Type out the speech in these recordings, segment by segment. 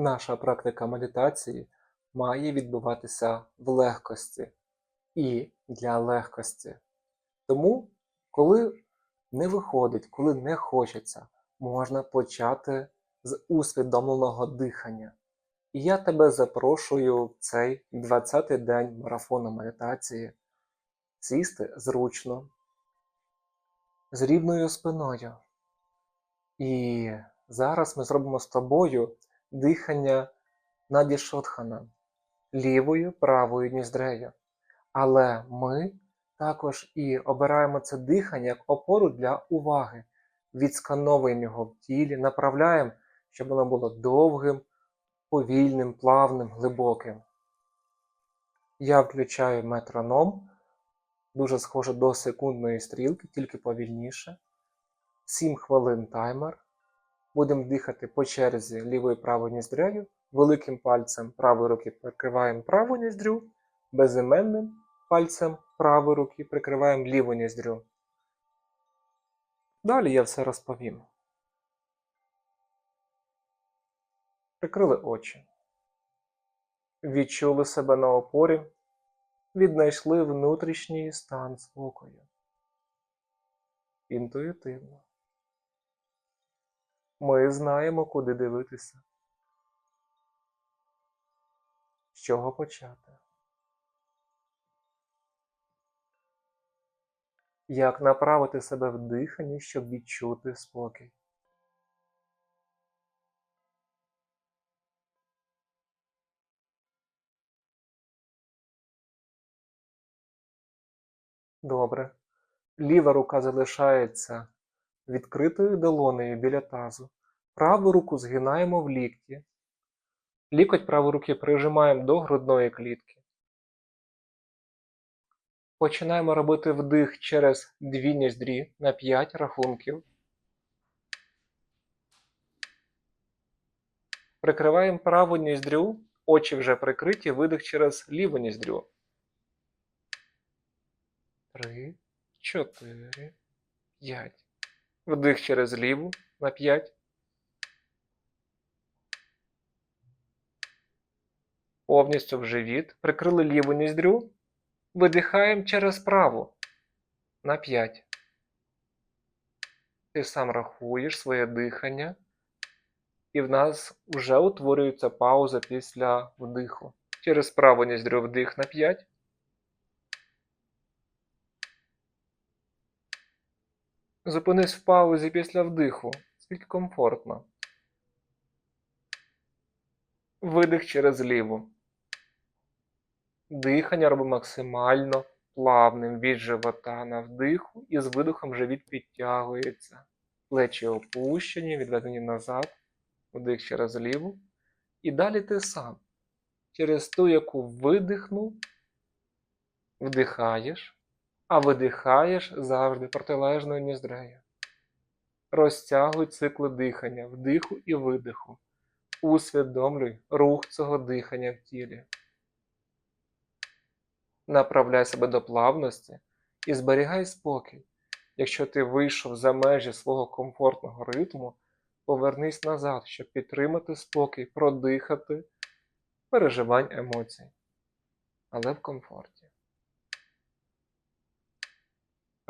Наша практика медитації має відбуватися в легкості і для легкості. Тому, коли не виходить, коли не хочеться, можна почати з усвідомленого дихання. І я тебе запрошую в цей 20-й день марафону медитації сісти зручно, з рівною спиною. І зараз ми зробимо з тобою дихання надішотхана лівою, правою ніздрею. Але ми також і обираємо це дихання як опору для уваги. Відскановуємо його в тілі, направляємо, щоб воно було довгим, повільним, плавним, глибоким. Я включаю метроном, дуже схоже до секундної стрілки, тільки повільніше. 7 хвилин таймер. Будемо дихати по черзі лівою правою ніздрею. Великим пальцем правої руки прикриваємо праву ніздрю, безіменним пальцем правої руки прикриваємо ліву ніздрю. Далі я все розповім. Прикрили очі. Відчули себе на опорі, віднайшли внутрішній стан спокою. Інтуїтивно. Ми знаємо, куди дивитися. З чого почати? Як направити себе в диханні, щоб відчути спокій? Добре. Ліва рука залишається відкритою долонею біля тазу. Праву руку згинаємо в лікті. Лікоть правої руки прижимаємо до грудної клітки. Починаємо робити вдих через дві ніздрі на 5 рахунків. Прикриваємо праву ніздрю, очі вже прикриті, видих через ліву ніздрю. Три, чотири, п'ять. Вдих через ліву на 5. Повністю в живіт. Прикрили ліву ніздрю. Видихаємо через праву на 5. Ти сам рахуєш своє дихання, і в нас вже утворюється пауза після вдиху. Через праву ніздрю вдих на 5. Зупинись в паузі після вдиху, скільки комфортно. Видих через ліву. Дихання робимо максимально плавним від живота на вдиху і з видихом живіт підтягується. Плечі опущені, відведені назад, вдих через ліву. І далі ти сам. Через ту, яку видихнув, вдихаєш, а видихаєш завжди протилежною ніздрею. Розтягуй цикли дихання, вдиху і видиху. Усвідомлюй рух цього дихання в тілі. Направляй себе до плавності і зберігай спокій. Якщо ти вийшов за межі свого комфортного ритму, повернись назад, щоб підтримати спокій, продихати переживань емоцій, але в комфорті.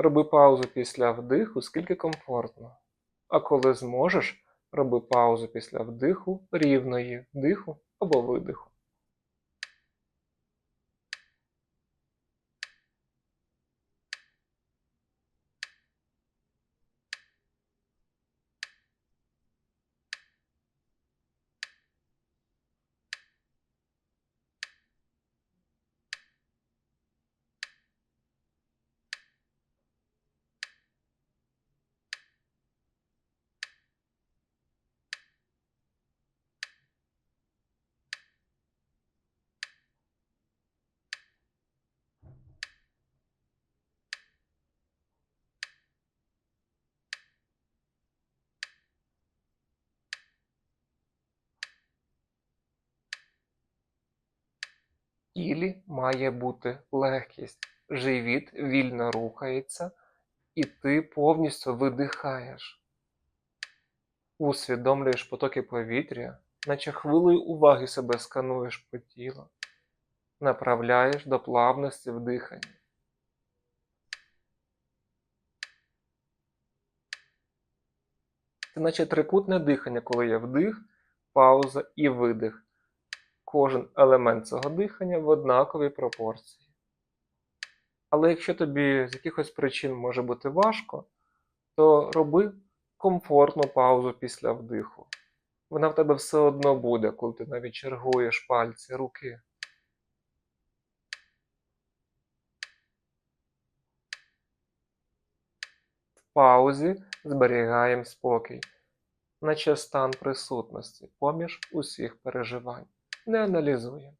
Роби паузу після вдиху, скільки комфортно. А коли зможеш, роби паузу після вдиху рівної вдиху або видиху. Тілі має бути легкість. Живіт вільно рухається, і ти повністю видихаєш. Усвідомлюєш потоки повітря, наче хвилею уваги себе скануєш по тілу, направляєш до плавності в диханні. Це наче трикутне дихання, коли є вдих, пауза і видих. Кожен елемент цього дихання в однаковій пропорції. Але якщо тобі з якихось причин може бути важко, то роби комфортну паузу після вдиху. Вона в тебе все одно буде, коли ти навіть чергуєш пальці руки. В паузі зберігаємо спокій, наче стан присутності поміж усіх переживань. Не аналізуємо.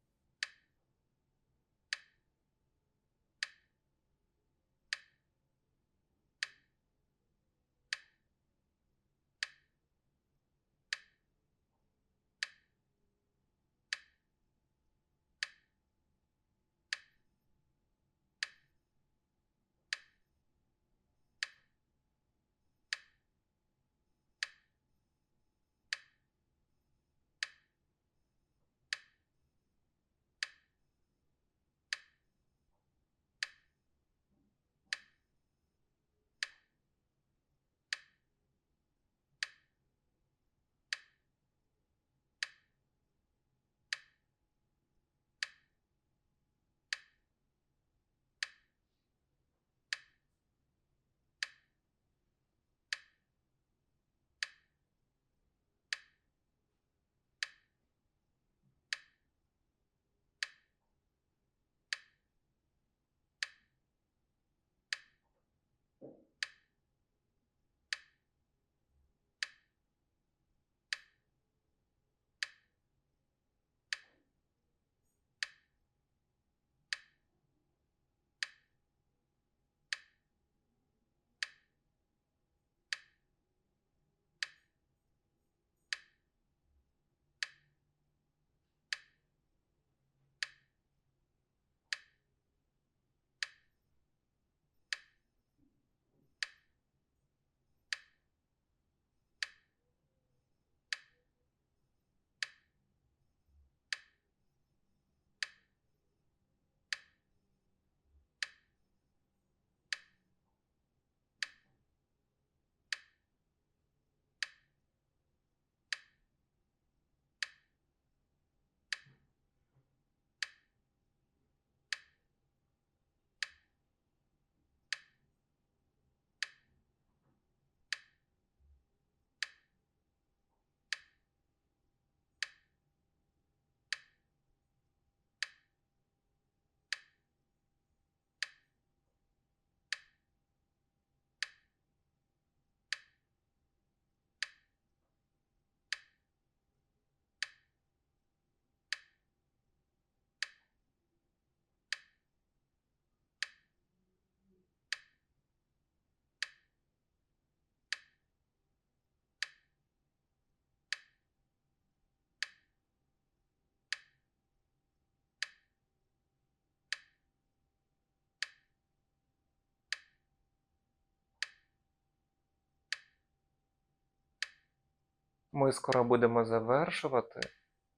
Ми скоро будемо завершувати,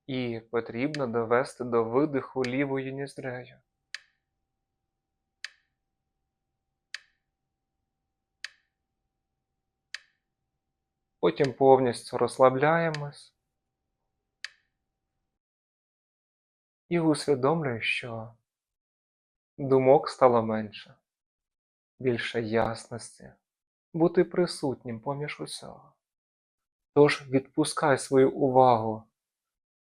і потрібно довести до видиху лівою ніздряю. Потім повністю розслабляємось і усвідомлюю, що думок стало менше, більше ясності, бути присутнім поміж усього. Тож відпускай свою увагу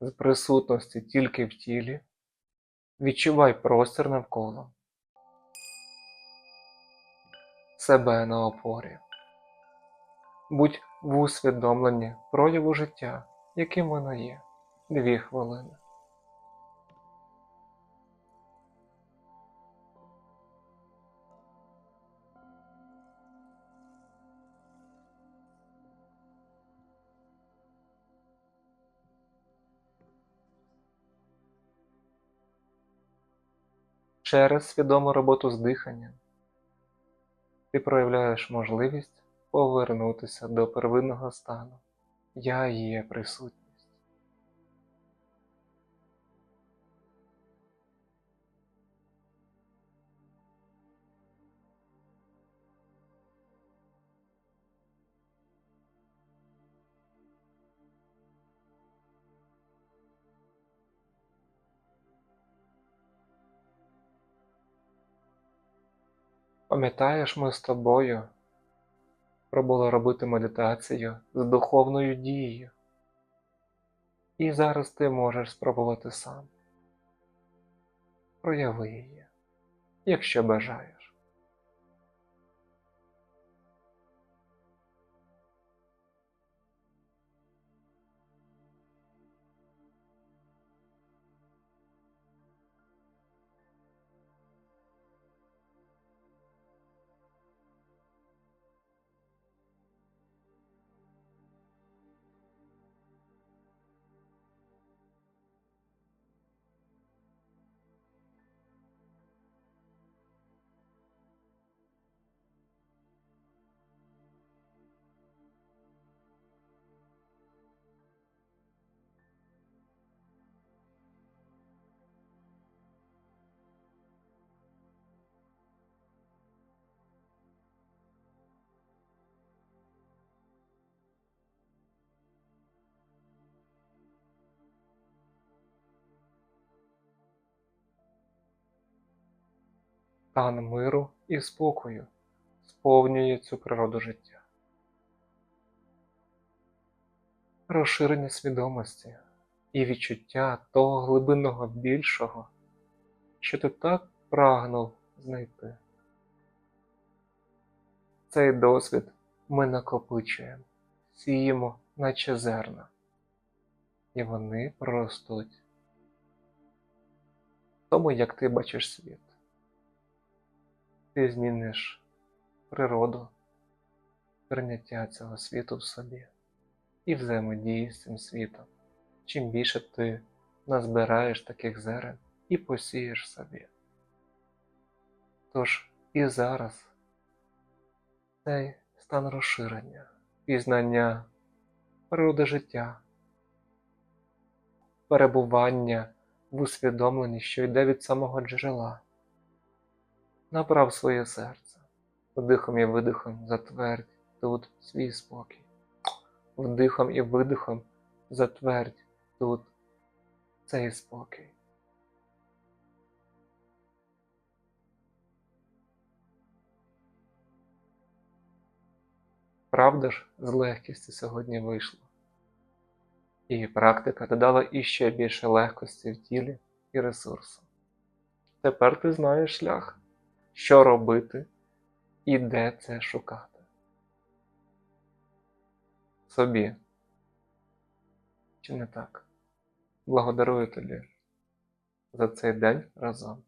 з присутності тільки в тілі, відчувай простір навколо, себе на опорі. Будь в усвідомленні прояву життя, яким воно є, дві хвилини. Через свідому роботу з диханням ти проявляєш можливість повернутися до первинного стану. Я є присутність. Пам'ятаєш, ми з тобою пробували робити медитацію з духовною дією. І зараз ти можеш спробувати сам. Прояви її, якщо бажаєш. Стан миру і спокою сповнює цю природу життя. Розширення свідомості і відчуття того глибинного більшого, що ти так прагнув знайти. Цей досвід ми накопичуємо, сіємо, наче зерна, і вони проростуть. Тому, як ти бачиш світ ти зміниш природу, прийняття цього світу в собі і взаємодії з цим світом. Чим більше ти назбираєш таких зерен і посієш собі. Тож і зараз цей стан розширення, пізнання природи життя, перебування в усвідомленні, що йде від самого джерела направ своє серце. Вдихом і видихом затвердь тут свій спокій. Вдихом і видихом затвердь тут цей спокій. Правда ж з легкістю сьогодні вийшло. І практика додала іще більше легкості в тілі і ресурсу. Тепер ти знаєш шлях що робити і де це шукати. Собі. Чи не так? Благодарую тобі за цей день разом.